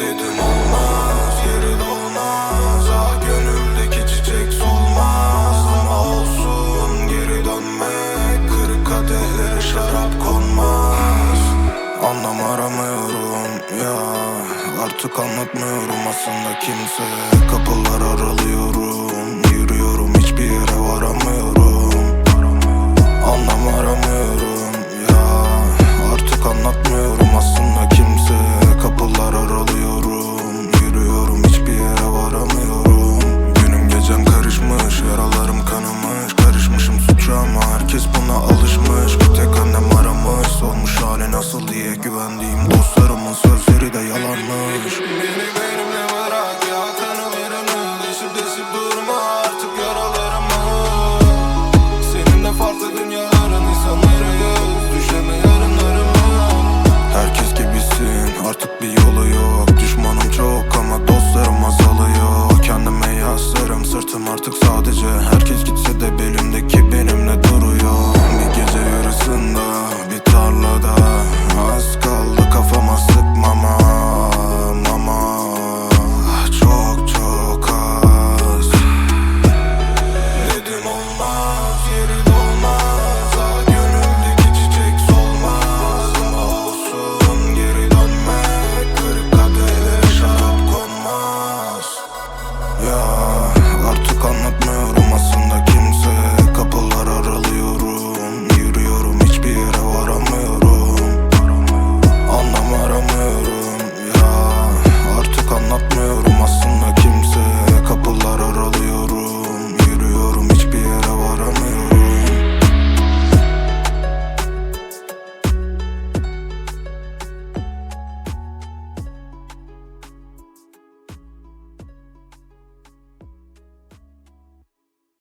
Dedim olmaz yeri dolmaz Ah çiçek solmaz. Ama olsun geri dönmek Kırık kadehlere şarap konmaz. Anlam aramıyorum ya. Artık anlatmıyorum aslında kimse. Kapılar aralıyorum. artık sadece Herkes gitse de belimdeki benimle duruyor. Bir gece yarısında bir tarlada. Az kaldı kafama sıkmama mama. Çok çok az. Dedim olmaz yeri dolmaz ah, Gönüldeki çiçek solmaz. Ama olsun geri dönmek Kırık kadere şarap konmaz. Ya. come up,